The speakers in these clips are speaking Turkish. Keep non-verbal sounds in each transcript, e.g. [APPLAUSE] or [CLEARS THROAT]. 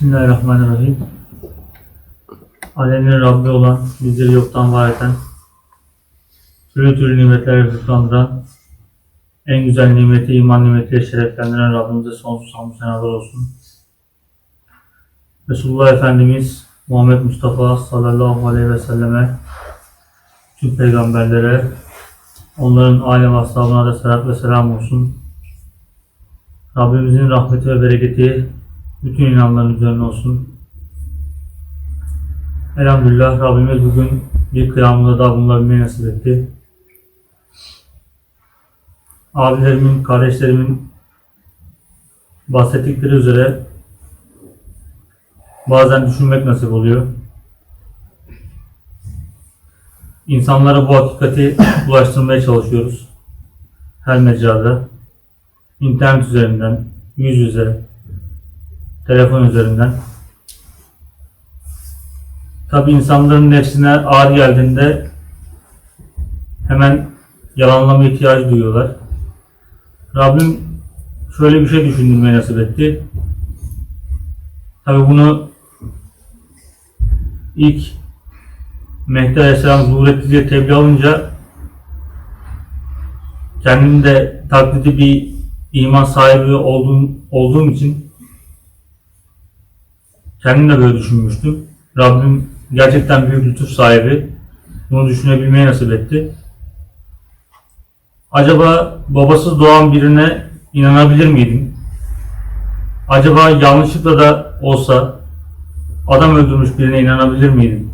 Bismillahirrahmanirrahim. Alemlerin Rabbi olan, bizleri yoktan var eden, türlü türlü nimetlerle rızıklandıran, en güzel nimeti, iman nimetiyle şereflendiren Rabbimize sonsuz hamdü senalar olsun. Resulullah Efendimiz Muhammed Mustafa sallallahu aleyhi ve selleme, tüm peygamberlere, onların aile ve ashabına da selat ve selam olsun. Rabbimizin rahmeti ve bereketi bütün inanların üzerine olsun. Elhamdülillah Rabbimiz bugün bir kıyamında daha bulunabilmeyi nasip etti. Abilerimin, kardeşlerimin bahsettikleri üzere bazen düşünmek nasip oluyor. İnsanlara bu hakikati [COUGHS] ulaştırmaya çalışıyoruz. Her mecrada. internet üzerinden, yüz yüze, telefon üzerinden. Tabi insanların nefsine ağır geldiğinde hemen yalanlama ihtiyacı duyuyorlar. Rabbim şöyle bir şey düşündürmeyi nasip etti. Tabi bunu ilk Mehdi Aleyhisselam zuhur etti diye tebliğ alınca kendim de taklidi bir iman sahibi olduğum, olduğum için kendim de böyle düşünmüştüm. Rabbim gerçekten büyük lütuf sahibi. Bunu düşünebilmeyi nasip etti. Acaba babasız doğan birine inanabilir miydim? Acaba yanlışlıkla da olsa adam öldürmüş birine inanabilir miydim?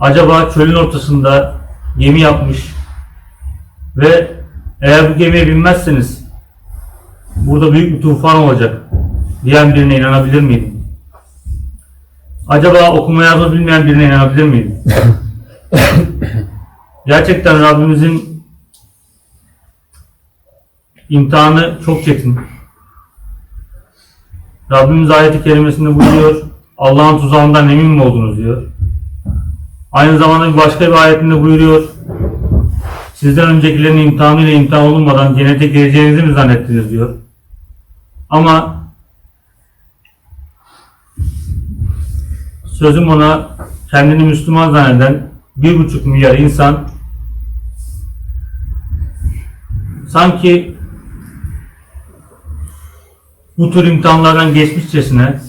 Acaba çölün ortasında gemi yapmış ve eğer bu gemiye binmezseniz burada büyük bir tufan olacak diyen birine inanabilir miydim? Acaba okuma yazma bilmeyen birine inanabilir miydim? Gerçekten Rabbimizin imtihanı çok çetin. Rabbimiz ayeti kerimesinde buyuruyor. Allah'ın tuzağından emin mi oldunuz diyor. Aynı zamanda bir başka bir ayetinde buyuruyor. Sizden öncekilerin imtihanıyla imtihan olunmadan cennete gireceğinizi mi zannettiniz diyor. Ama sözüm ona kendini Müslüman zanneden bir buçuk milyar insan sanki bu tür imtihanlardan geçmişçesine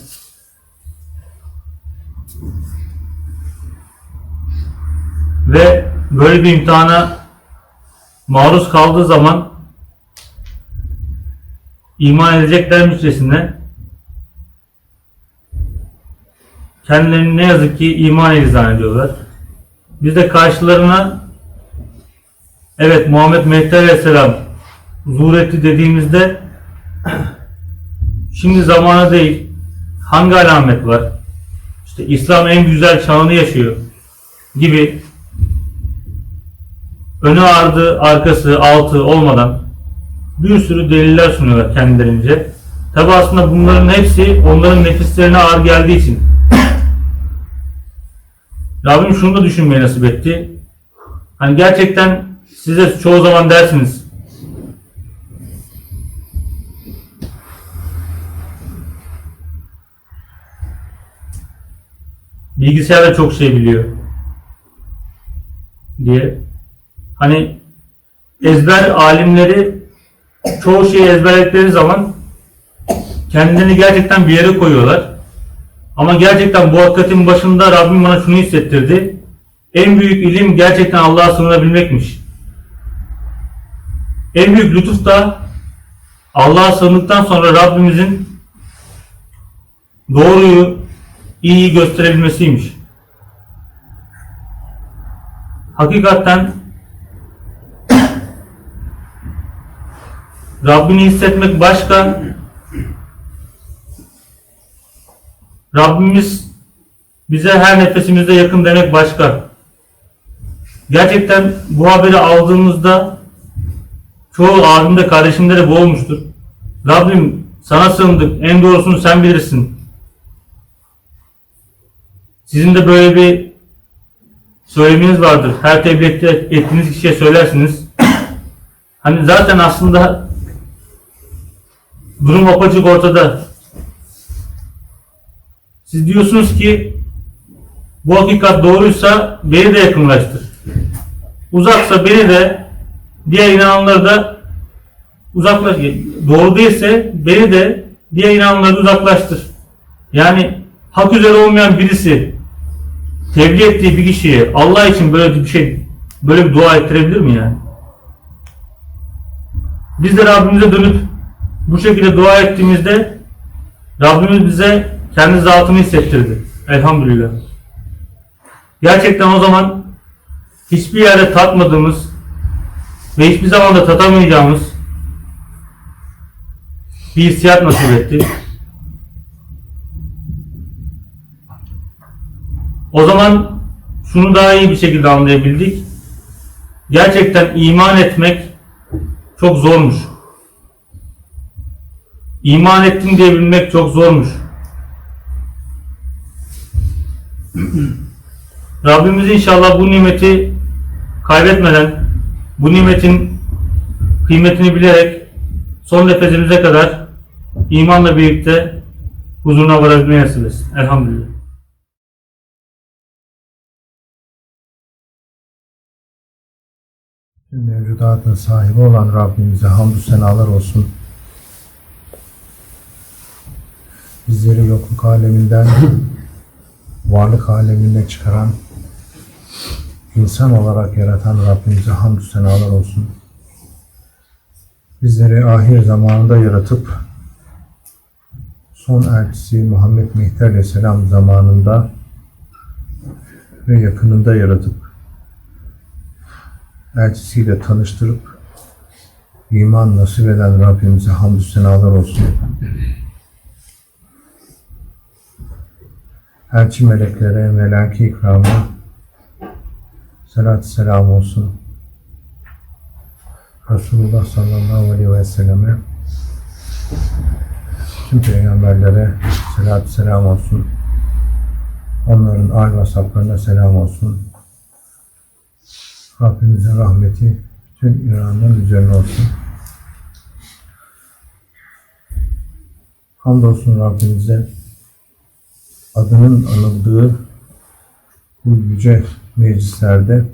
ve böyle bir imtihana maruz kaldığı zaman iman edeceklermişçesine kendilerini ne yazık ki iman ehli zannediyorlar. Biz de karşılarına evet Muhammed Mehdi Aleyhisselam zuhur etti dediğimizde [CLEARS THROAT] şimdi zamanı değil hangi alamet var? İşte İslam en güzel çağını yaşıyor gibi önü ardı, arkası, altı olmadan bir sürü deliller sunuyorlar kendilerince. Tabi aslında bunların hepsi onların nefislerine ağır geldiği için Rabbim şunu da düşünmeyi nasip etti. Hani gerçekten size çoğu zaman dersiniz. Bilgisayar da çok şey biliyor. Diye. Hani ezber alimleri çoğu şeyi ezberledikleri zaman kendilerini gerçekten bir yere koyuyorlar. Ama gerçekten bu hakikatin başında Rabbim bana şunu hissettirdi. En büyük ilim gerçekten Allah'a sığınabilmekmiş. En büyük lütuf da Allah'a sığındıktan sonra Rabbimizin doğruyu, iyiyi gösterebilmesiymiş. Hakikaten Rabbini hissetmek başka, Rabbimiz bize her nefesimizde yakın demek başka. Gerçekten bu haberi aldığımızda çoğu abimde kardeşimde de bu olmuştur. Rabbim sana sığındık. En doğrusunu sen bilirsin. Sizin de böyle bir söyleminiz vardır. Her tebliğ ettiğiniz kişiye söylersiniz. Hani zaten aslında durum apaçık ortada. Siz diyorsunuz ki bu hakikat doğruysa beni de yakınlaştır. Uzaksa beni de diğer inananları da uzaklaş. Doğru değilse beni de diğer inananları uzaklaştır. Yani hak üzere olmayan birisi tebliğ ettiği bir kişiye Allah için böyle bir şey böyle bir dua ettirebilir mi yani? Biz de Rabbimize dönüp bu şekilde dua ettiğimizde Rabbimiz bize kendi zatını hissettirdi. Elhamdülillah. Gerçekten o zaman hiçbir yerde tatmadığımız ve hiçbir zaman da tatamayacağımız bir hissiyat nasip etti. O zaman şunu daha iyi bir şekilde anlayabildik. Gerçekten iman etmek çok zormuş. İman ettim diyebilmek çok zormuş. [CLEARS THROAT] Rabbimiz inşallah bu nimeti kaybetmeden, bu nimetin kıymetini bilerek son nefesimize kadar imanla birlikte huzuruna varabilmeyi nasip etsin. Elhamdülillah. Mevcudatın sahibi olan Rabbimize hamdü senalar olsun. Bizleri yokluk aleminden varlık alemine çıkaran, insan olarak yaratan Rabbimize hamdü senalar olsun. Bizleri ahir zamanında yaratıp, son elçisi Muhammed Mehdi Aleyhisselam zamanında ve yakınında yaratıp, elçisiyle tanıştırıp iman nasip eden Rabbimize hamdü senalar olsun. Elçi meleklere, melaki ikrama salat selam olsun. Resulullah sallallahu aleyhi ve selleme tüm peygamberlere salat selam olsun. Onların âl ve sahaplarına selam olsun. Rabbimizin rahmeti bütün İran'ın üzerine olsun. Hamdolsun Rabbimize adının anıldığı bu yüce meclislerde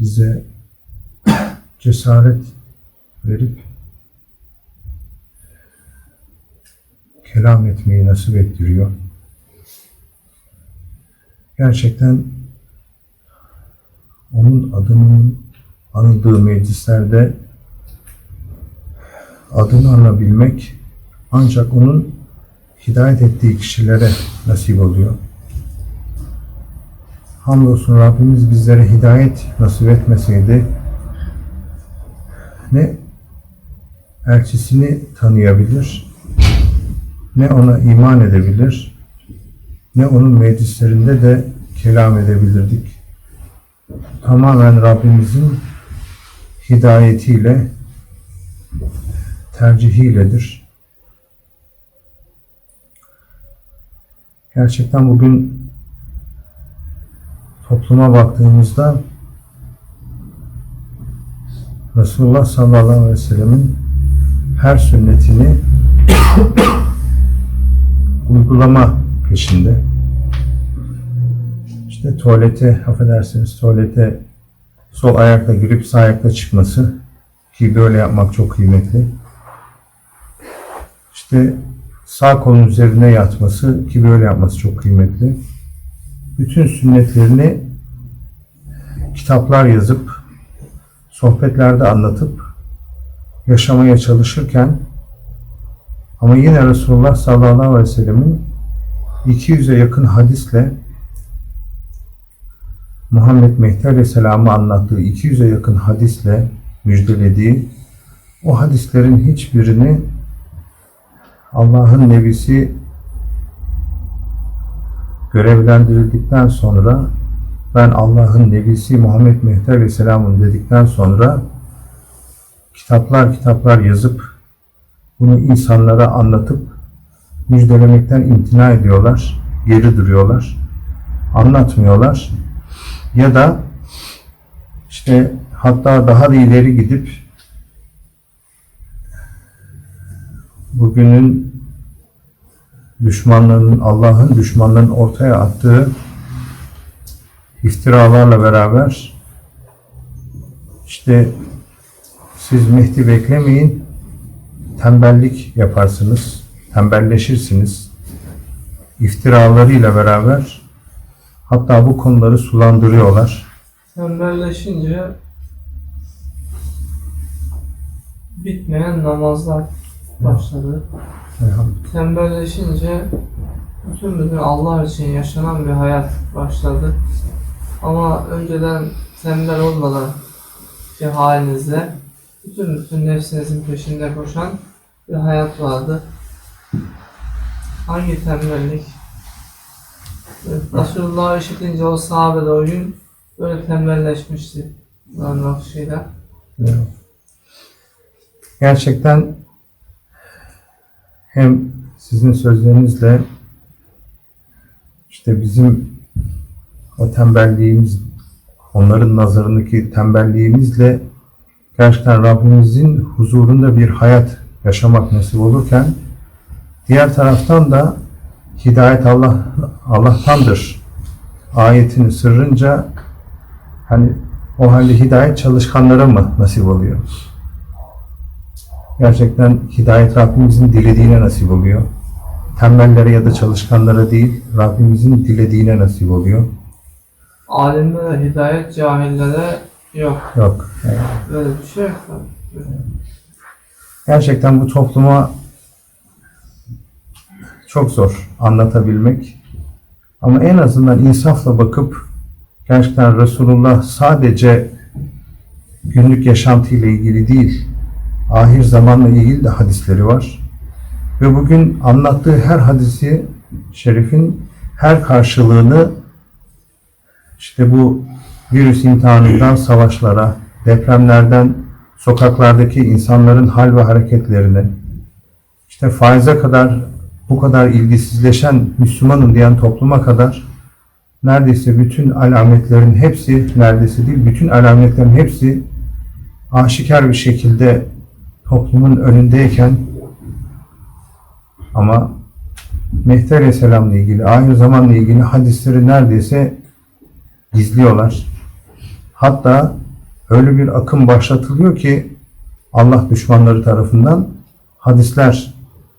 bize cesaret verip kelam etmeyi nasip ettiriyor. Gerçekten onun adının anıldığı meclislerde adını anabilmek ancak onun hidayet ettiği kişilere nasip oluyor. Hamdolsun Rabbimiz bizlere hidayet nasip etmeseydi ne elçisini tanıyabilir, ne ona iman edebilir, ne onun meclislerinde de kelam edebilirdik. Tamamen Rabbimizin hidayetiyle, tercihiyledir. Gerçekten bugün topluma baktığımızda Resulullah sallallahu aleyhi ve sellemin her sünnetini [COUGHS] uygulama peşinde. İşte tuvalete, affedersiniz tuvalete sol ayakla girip sağ ayakla çıkması ki böyle yapmak çok kıymetli. İşte sağ kolun üzerine yatması ki böyle yapması çok kıymetli. Bütün sünnetlerini kitaplar yazıp sohbetlerde anlatıp yaşamaya çalışırken ama yine Resulullah sallallahu aleyhi ve sellemin 200'e yakın hadisle Muhammed Mehdi Aleyhisselam'ı anlattığı 200'e yakın hadisle müjdelediği o hadislerin hiçbirini Allah'ın Nebisi görevlendirildikten sonra ben Allah'ın Nebisi Muhammed Mehdi Aleyhisselam'ım dedikten sonra kitaplar kitaplar yazıp bunu insanlara anlatıp müjdelemekten imtina ediyorlar, geri duruyorlar, anlatmıyorlar. Ya da işte hatta daha da ileri gidip bugünün düşmanlarının, Allah'ın düşmanlarının ortaya attığı iftiralarla beraber işte siz Mehdi beklemeyin, tembellik yaparsınız, tembelleşirsiniz. İftiralarıyla beraber hatta bu konuları sulandırıyorlar. Tembelleşince bitmeyen namazlar başladı. Elhamdülillah. Tembelleşince bütün bütün Allah için yaşanan bir hayat başladı. Ama önceden tembel olmadan ki halinizde bütün bütün nefsinizin peşinde koşan bir hayat vardı. Hangi tembellik? Resulullah işitince o sahabe de o gün böyle tembelleşmişti. Bunların bakışıyla. Evet. Gerçekten hem sizin sözlerinizle işte bizim o tembelliğimiz, onların nazarındaki tembelliğimizle gerçekten Rabbimizin huzurunda bir hayat yaşamak nasip olurken diğer taraftan da hidayet Allah Allah'tandır ayetini sırrınca hani o halde hidayet çalışkanlara mı nasip oluyor? Gerçekten hidayet Rabbimizin dilediğine nasip oluyor. Tembellere ya da çalışkanlara değil, Rabbimizin dilediğine nasip oluyor. Alimlere hidayet, cahillere yok. Yok. Böyle bir şey yok. gerçekten bu topluma çok zor anlatabilmek. Ama en azından insafla bakıp gerçekten Resulullah sadece günlük yaşantıyla ilgili değil, ahir zamanla ilgili de hadisleri var. Ve bugün anlattığı her hadisi şerifin her karşılığını işte bu virüs imtihanından savaşlara, depremlerden sokaklardaki insanların hal ve hareketlerine, işte faize kadar bu kadar ilgisizleşen Müslümanım diyen topluma kadar neredeyse bütün alametlerin hepsi, neredeyse değil, bütün alametlerin hepsi aşikar bir şekilde toplumun önündeyken ama Mehdi Aleyhisselam'la ilgili, ahir zamanla ilgili hadisleri neredeyse gizliyorlar. Hatta öyle bir akım başlatılıyor ki Allah düşmanları tarafından hadisler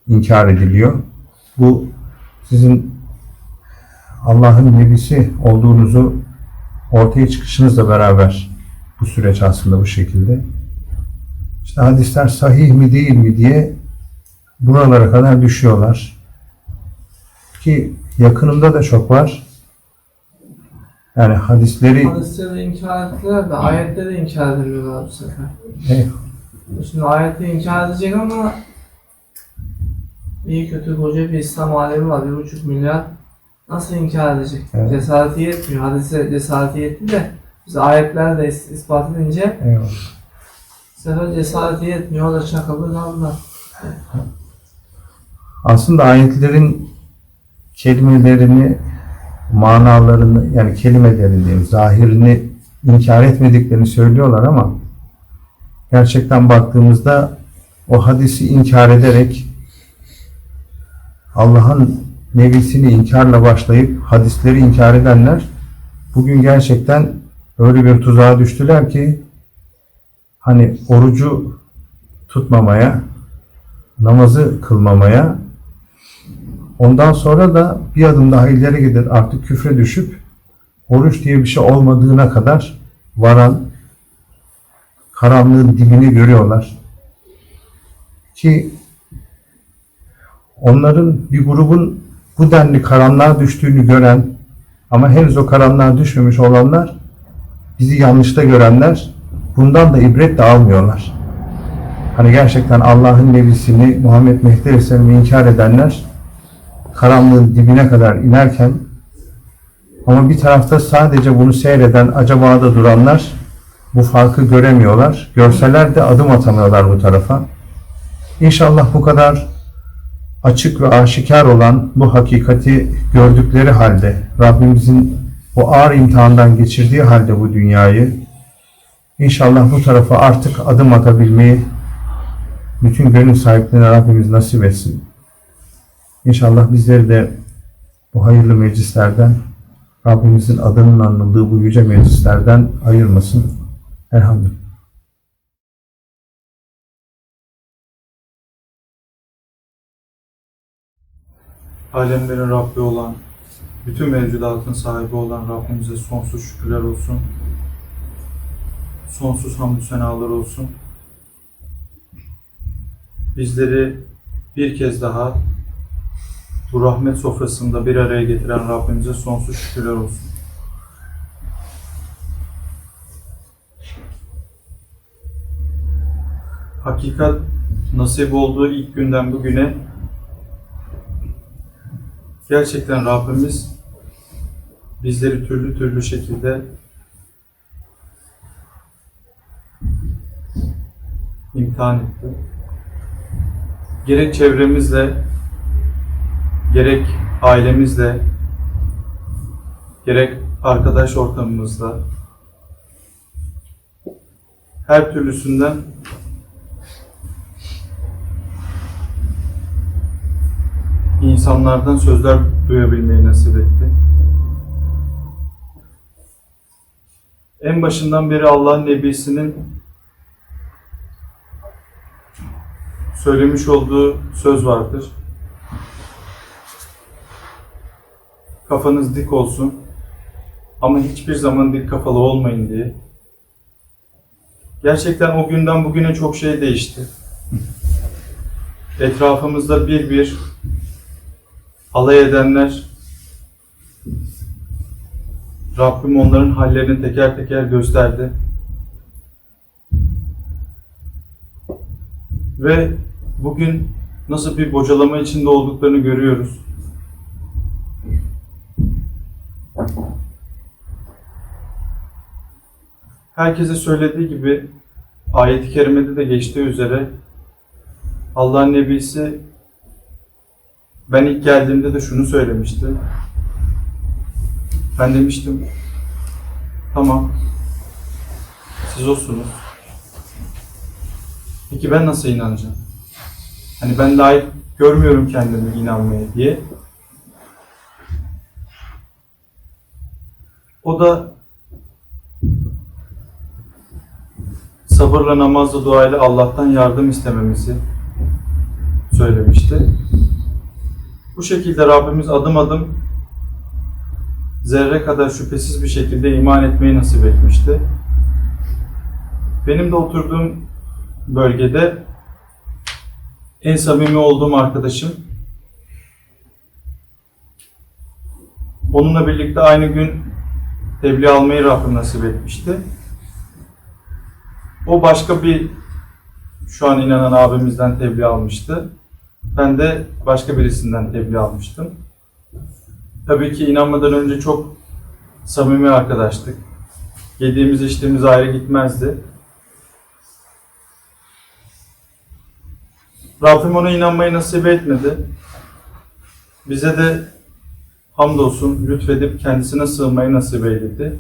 inkar ediliyor. Bu sizin Allah'ın nebisi olduğunuzu ortaya çıkışınızla beraber bu süreç aslında bu şekilde. İşte hadisler sahih mi değil mi diye buralara kadar düşüyorlar. Ki yakınımda da çok var. Yani hadisleri Hadisleri inkar ettiler de ayetleri inkar edemiyorlar bu sefer. Eh, Şimdi ayeti inkar edecek ama iyi kötü koca bir İslam alemi var. Bir buçuk milyar. Nasıl inkar edecek? Evet. Cesareti yetmiyor. Hadise cesareti yetti de biz ayetler de is- ispat edince eyvallah. Sefer cesareti yetmiyor. O da çakıldı kaldılar. aslında ayetlerin kelimelerini, manalarını yani kelimelerini diyeyim, zahirini inkar etmediklerini söylüyorlar ama gerçekten baktığımızda o hadisi inkar ederek Allah'ın nebisini inkarla başlayıp hadisleri inkar edenler bugün gerçekten öyle bir tuzağa düştüler ki hani orucu tutmamaya, namazı kılmamaya, ondan sonra da bir adım daha ileri gider artık küfre düşüp oruç diye bir şey olmadığına kadar varan karanlığın dibini görüyorlar. Ki onların bir grubun bu denli karanlığa düştüğünü gören ama henüz o karanlığa düşmemiş olanlar bizi yanlışta görenler bundan da ibret de almıyorlar. Hani gerçekten Allah'ın nebisini Muhammed Mehdi Aleyhisselam'ı inkar edenler karanlığın dibine kadar inerken ama bir tarafta sadece bunu seyreden acaba da duranlar bu farkı göremiyorlar. Görseler de adım atamıyorlar bu tarafa. İnşallah bu kadar açık ve aşikar olan bu hakikati gördükleri halde Rabbimizin o ağır imtihandan geçirdiği halde bu dünyayı İnşallah bu tarafa artık adım atabilmeyi bütün gönül sahiplerine Rabbimiz nasip etsin. İnşallah bizleri de bu hayırlı meclislerden, Rabbimizin adının anıldığı bu yüce meclislerden ayırmasın. Elhamdülillah. alemlerin Rabbi olan, bütün mevcudatın sahibi olan Rabbimize sonsuz şükürler olsun. Sonsuz hamdü senalar olsun. Bizleri bir kez daha bu rahmet sofrasında bir araya getiren Rabbimize sonsuz şükürler olsun. Hakikat nasip olduğu ilk günden bugüne Gerçekten Rabbimiz bizleri türlü türlü şekilde imtihan etti. Gerek çevremizle, gerek ailemizle, gerek arkadaş ortamımızla her türlüsünden insanlardan sözler duyabilmeyi nasip etti. En başından beri Allah'ın Nebisi'nin söylemiş olduğu söz vardır. Kafanız dik olsun ama hiçbir zaman dik kafalı olmayın diye. Gerçekten o günden bugüne çok şey değişti. Etrafımızda bir bir alay edenler Rabbim onların hallerini teker teker gösterdi. Ve bugün nasıl bir bocalama içinde olduklarını görüyoruz. Herkese söylediği gibi ayet-i kerimede de geçtiği üzere Allah'ın Nebisi ben ilk geldiğimde de şunu söylemişti. Ben demiştim, tamam, siz olsunuz. Peki ben nasıl inanacağım? Hani ben layık görmüyorum kendimi inanmaya diye. O da sabırla, namazla, duayla Allah'tan yardım istememizi söylemişti. Bu şekilde Rabbimiz adım adım zerre kadar şüphesiz bir şekilde iman etmeyi nasip etmişti. Benim de oturduğum bölgede en samimi olduğum arkadaşım onunla birlikte aynı gün tebliğ almayı Rabbim nasip etmişti. O başka bir şu an inanan abimizden tebliğ almıştı. Ben de başka birisinden tebliğ almıştım. Tabii ki inanmadan önce çok samimi arkadaştık. Yediğimiz içtiğimiz ayrı gitmezdi. Rabbim ona inanmayı nasip etmedi. Bize de hamdolsun lütfedip kendisine sığınmayı nasip eyledi.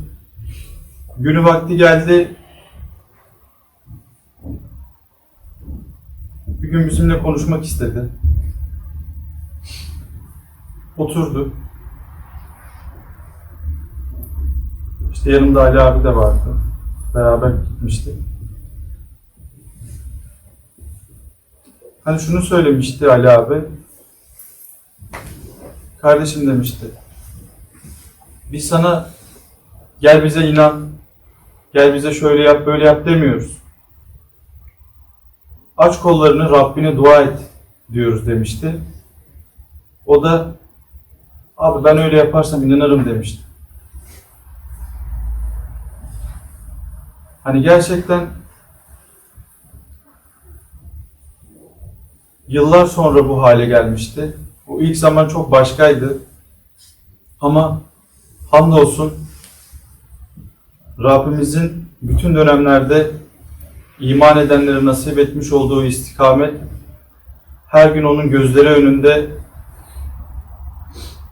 Günü vakti geldi. Bir gün bizimle konuşmak istedi. Oturdu. İşte yanımda Ali abi de vardı. Beraber gitmiştik. Hani şunu söylemişti Ali abi. Kardeşim demişti. Biz sana gel bize inan, gel bize şöyle yap böyle yap demiyoruz. Aç kollarını Rabbine dua et diyoruz demişti. O da abi ben öyle yaparsam inanırım demişti. Hani gerçekten yıllar sonra bu hale gelmişti. Bu ilk zaman çok başkaydı. Ama hamdolsun Rabbimizin bütün dönemlerde iman edenlere nasip etmiş olduğu istikamet her gün onun gözleri önünde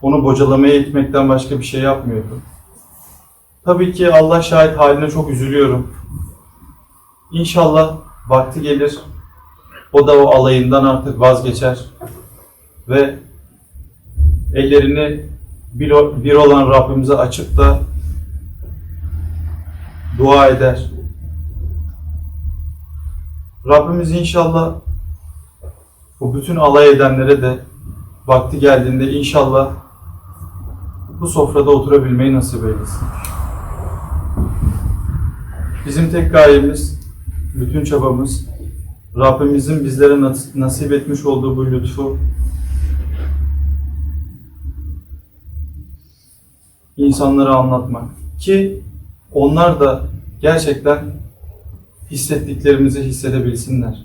onu bocalamaya itmekten başka bir şey yapmıyordu. Tabii ki Allah şahit haline çok üzülüyorum. İnşallah vakti gelir. O da o alayından artık vazgeçer ve ellerini bir, olan Rabbimize açıp da dua eder. Rabbimiz inşallah bu bütün alay edenlere de vakti geldiğinde inşallah bu sofrada oturabilmeyi nasip eylesin. Bizim tek gayemiz, bütün çabamız Rabbimizin bizlere nas- nasip etmiş olduğu bu lütfu insanlara anlatmak ki onlar da gerçekten hissettiklerimizi hissedebilsinler.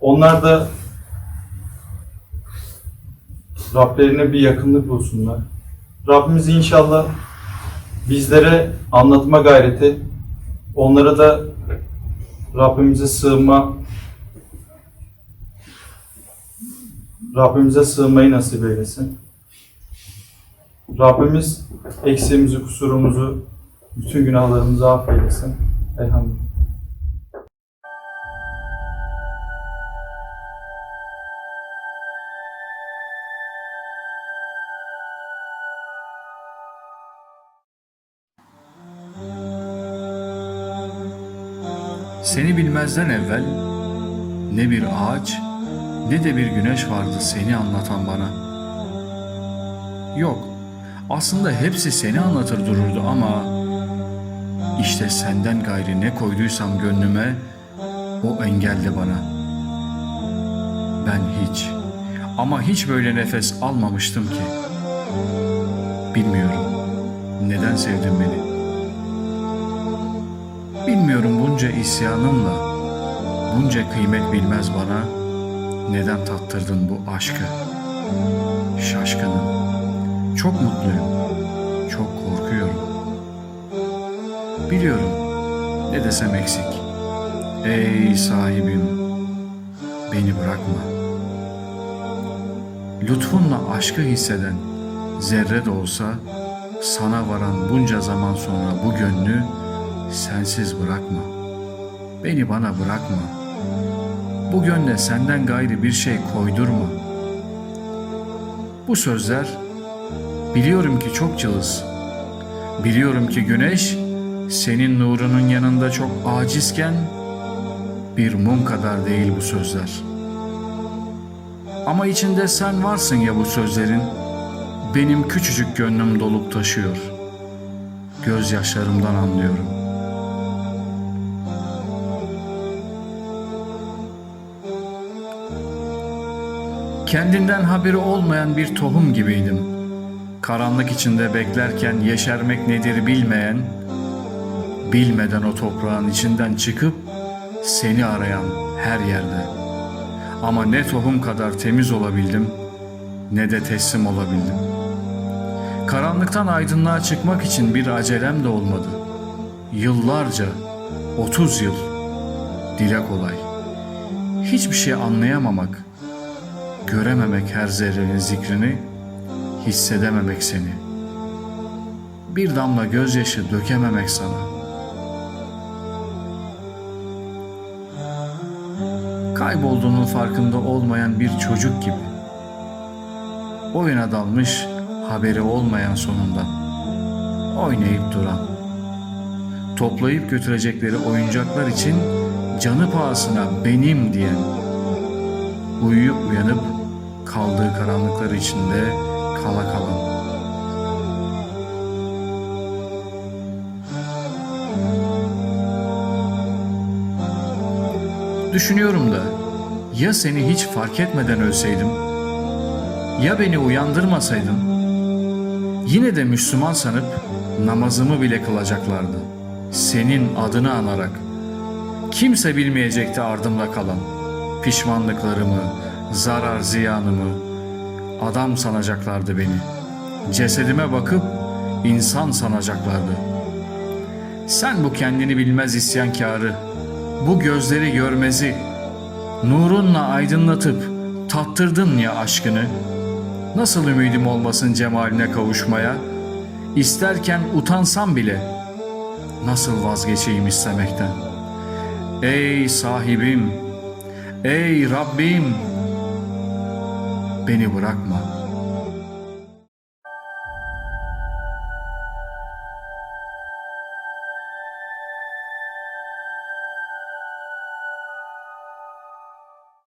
Onlar da Rablerine bir yakınlık bulsunlar. Rabbimiz inşallah bizlere anlatma gayreti, onlara da Rabbimize sığınma, Rabbimize sığınmayı nasip eylesin. Rabbimiz eksiğimizi, kusurumuzu, bütün günahlarımızı affeylesin. Elhamdülillah. Seni bilmezden evvel ne bir ağaç ne de bir güneş vardı seni anlatan bana. Yok, aslında hepsi seni anlatır dururdu ama işte senden gayri ne koyduysam gönlüme o engeldi bana. Ben hiç ama hiç böyle nefes almamıştım ki. Bilmiyorum neden sevdin beni. Bilmiyorum bunca isyanımla, bunca kıymet bilmez bana, neden tattırdın bu aşkı? Şaşkınım, çok mutluyum, çok korkuyorum. Biliyorum, ne desem eksik. Ey sahibim, beni bırakma. Lütfunla aşkı hisseden, zerre de olsa, sana varan bunca zaman sonra bu gönlü sensiz bırakma. Beni bana bırakma. Bu gönle senden gayrı bir şey koydurma. Bu sözler biliyorum ki çok cılız. Biliyorum ki güneş senin nurunun yanında çok acizken bir mum kadar değil bu sözler. Ama içinde sen varsın ya bu sözlerin. Benim küçücük gönlüm dolup taşıyor. Gözyaşlarımdan anlıyorum. Kendinden haberi olmayan bir tohum gibiydim. Karanlık içinde beklerken yeşermek nedir bilmeyen, bilmeden o toprağın içinden çıkıp seni arayan her yerde. Ama ne tohum kadar temiz olabildim, ne de teslim olabildim. Karanlıktan aydınlığa çıkmak için bir acelem de olmadı. Yıllarca, 30 yıl, dile kolay. Hiçbir şey anlayamamak, görememek her zerrenin zikrini, hissedememek seni. Bir damla gözyaşı dökememek sana. Kaybolduğunun farkında olmayan bir çocuk gibi. Oyuna dalmış, haberi olmayan sonunda. Oynayıp duran. Toplayıp götürecekleri oyuncaklar için canı pahasına benim diyen uyuyup uyanıp kaldığı karanlıklar içinde kala kalan. Düşünüyorum da ya seni hiç fark etmeden ölseydim? Ya beni uyandırmasaydın? Yine de Müslüman sanıp namazımı bile kılacaklardı. Senin adını anarak. Kimse bilmeyecekti ardımda kalan. Pişmanlıklarımı, zarar ziyanımı. Adam sanacaklardı beni. Cesedime bakıp insan sanacaklardı. Sen bu kendini bilmez isyankarı, bu gözleri görmezi, nurunla aydınlatıp tattırdın ya aşkını. Nasıl ümidim olmasın cemaline kavuşmaya? İsterken utansam bile nasıl vazgeçeyim istemekten? Ey sahibim, Ey Rabbim! Beni bırakma.